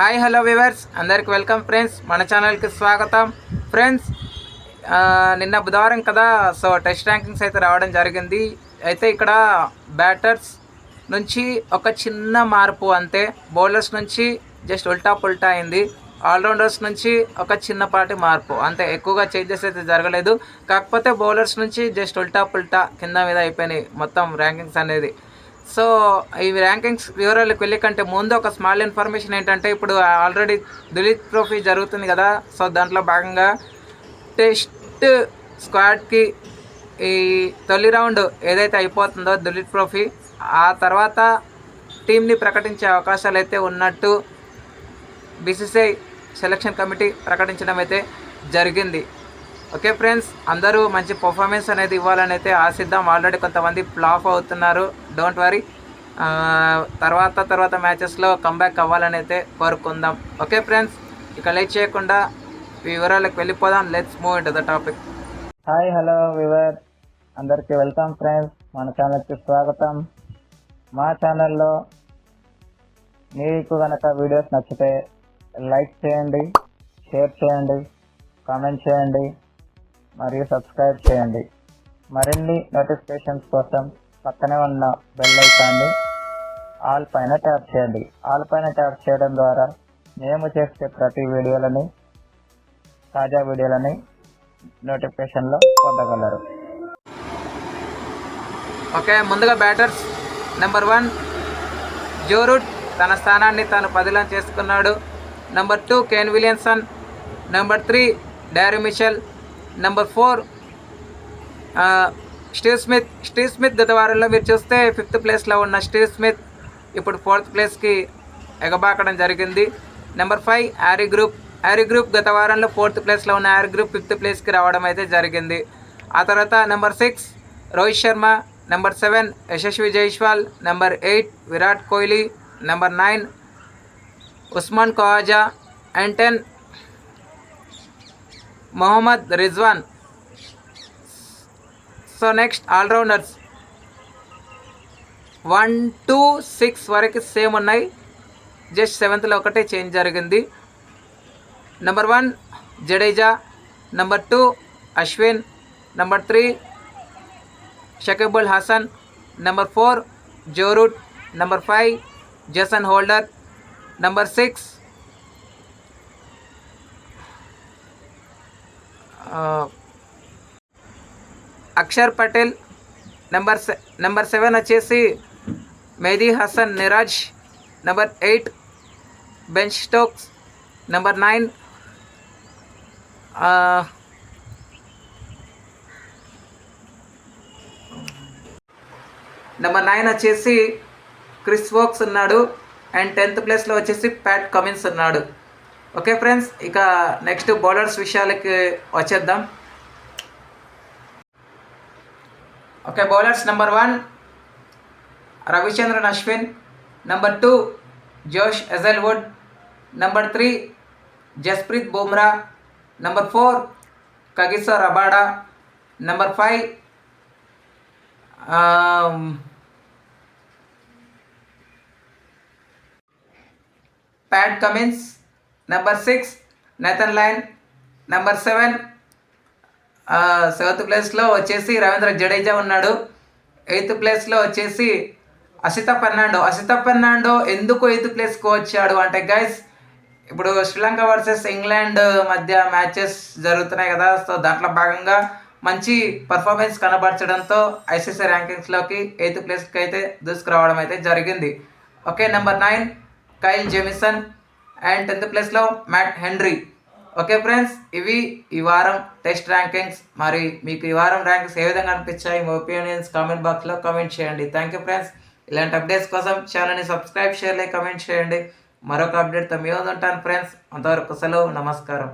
Hi hello viewers అందరికి welcome friends మన ఛానల్కి స్వాగతం. ఫ్రెండ్స్ నిన్న బుధవారం కదా సో టెస్ట్ ర్యాంకింగ్స్ అయితే రావడం జరిగింది. అయితే ఇక్కడ బ్యాటర్స్ నుంచి ఒక చిన్న మార్పు అంతే. బౌలర్స్ నుంచి జస్ట్ ఉల్టా పుల్టా అయింది. ఆల్రౌండర్స్ నుంచి ఒక చిన్నపాటి మార్పు అంతే. ఎక్కువగా చేంజెస్ అయితే జరగలేదు. కాకపోతే బౌలర్స్ నుంచి జస్ట్ ఉల్టా పుల్టా కింద మీద అయిపోయినాయి మొత్తం ర్యాంకింగ్స్ అనేది. సో ఈ ర్యాంకింగ్స్ వివరాలకు వెళ్ళే కంటే ముందు ఒక స్మాల్ ఇన్ఫర్మేషన్ ఏంటంటే ఇప్పుడు ఆల్రెడీ దిలీప్ ట్రోఫీ జరుగుతుంది కదా సో దాంట్లో భాగంగా టెస్ట్ స్క్వాడ్కి ఈ తొలి రౌండ్ ఏదైతే అయిపోతుందో దిలీప్ ట్రోఫీ ఆ తర్వాత టీంని ప్రకటించే అవకాశాలు అయితే ఉన్నట్టు బీసీసీఐ సెలక్షన్ కమిటీ ప్రకటించడం అయితే జరిగింది. ఓకే ఫ్రెండ్స్ అందరూ మంచి పర్ఫార్మెన్స్ అనేది ఇవ్వాలని అయితే ఆశిద్దాం. ఆల్రెడీ కొంతమంది ఫ్లాప్ అవుతున్నారు. డోంట్ వరీ తర్వాత తర్వాత మ్యాచెస్లో కంబ్యాక్ అవ్వాలని అయితే కోరుకుందాం. ఓకే ఫ్రెండ్స్ ఇక లేట్ చేయకుండా వివరాలకు వెళ్ళిపోదాం. Let's move in the topic hi hello viewer అందరికీ వెల్కమ్ ఫ్రెండ్స్ మన ఛానల్కి స్వాగతం. మా ఛానల్లో మీకు కనుక వీడియోస్ నచ్చితే లైక్ చేయండి షేర్ చేయండి కామెంట్ చేయండి. మరియు సబ్స్క్రైబ్ చేయండి. మరిన్ని నోటిఫికేషన్స్ కోసం పక్కనే ఉన్న బెల్ ఐకాన్ని ఆల్ పైన ట్యాప్ చేయండి. ఆల్ పైన ట్యాప్ చేయడం ద్వారా మేము చేసే ప్రతి వీడియోలని తాజా వీడియోలని నోటిఫికేషన్లో పొందగలరు. ఓకే ముందుగా బ్యాటర్స్ నెంబర్ వన్ జోరూట్ తన స్థానాన్ని తాను పదిలం చేసుకున్నాడు. Number two Kane Williamson number three Daryl Mitchell. Number four Steve Smith Steve Smith గత వారంలో మీరు చూస్తే ఫిఫ్త్ ప్లేస్లో ఉన్న స్టీవ్ స్మిత్ ఇప్పుడు ఫోర్త్ ప్లేస్కి ఎగబాకడం జరిగింది. నెంబర్ ఫైవ్ యారీ గ్రూప్ యారీ గ్రూప్ గత వారంలో ఫోర్త్ ప్లేస్లో ఉన్న యారీ గ్రూప్ ఫిఫ్త్ ప్లేస్కి రావడం అయితే జరిగింది. ఆ తర్వాత number six Rohit Sharma number seven Yashasvi Jaiswal number eight Virat Kohli number nine Usman Khawaja and ten Mohammad Rizwan so next allrounders one two six వరకు సేమ్ ఉన్నాయి. జస్ట్ సెవెంత్లో ఒకటే చేంజ్ జరిగింది. Number one Jadeja. Number two Ashwin. Number three Shakibul Hasan. Number four Joe Root. Number five Jason Holder. Number six Axar Patel number సె number seven వచ్చేసి Mehidy Hasan Miraz number eight Ben Stokes number nine number nine వచ్చేసి Chris Woakes ఉన్నాడు and tenth ప్లేస్లో వచ్చేసి Pat Cummins ఉన్నాడు. Okay friends ఇక next bowlers విషయాలకి వచ్చేద్దాం. Okay bowlers number one Ravichandran Ashwin. Number two Josh Hazlewood. Number three Jasprit Bumrah. Number four Kagiso Rabada. Number five Pat Cummins number six Nathan Lyon number seven seventh ప్లేస్లో వచ్చేసి రవీంద్ర జడేజా ఉన్నాడు. Eighth ప్లేస్లో వచ్చేసి అసిత ఫెర్నాండో. అసిత ఫెర్నాండో ఎందుకు eighth ప్లేస్కి వచ్చాడు? అంటే guys ఇప్పుడు శ్రీలంక వర్సెస్ ఇంగ్లాండ్ మధ్య మ్యాచెస్ జరుగుతున్నాయి కదా. సో దాంట్లో భాగంగా మంచి పర్ఫార్మెన్స్ కనబరచడంతో ఐసీసీ ర్యాంకింగ్స్లోకి ఎయిత్ ప్లేస్కి అయితే దూసుకురావడం అయితే జరిగింది. Okay number nine Kyle Jamieson and tenth ప్లేస్లో మ్యాట్ హెన్రీ. ఓకే ఫ్రెండ్స్ ఇవి ఈ వారం టెస్ట్ ర్యాంకింగ్స్. మరి మీకు ఈ వారం ర్యాంకింగ్స్ ఏ విధంగా అనిపించాయి? మీ ఒపీనియన్స్ కామెంట్ బాక్స్లో కామెంట్ చేయండి. Thank you friends. ఇలాంటి అప్డేట్స్ కోసం ఛానల్ని సబ్స్క్రైబ్ షేర్లే కమెంట్ కామెంట్ చేయండి. మరొక అప్డేట్తో మీ ఉంటాను ఫ్రెండ్స్. అంతవరకు సెలవు నమస్కారం.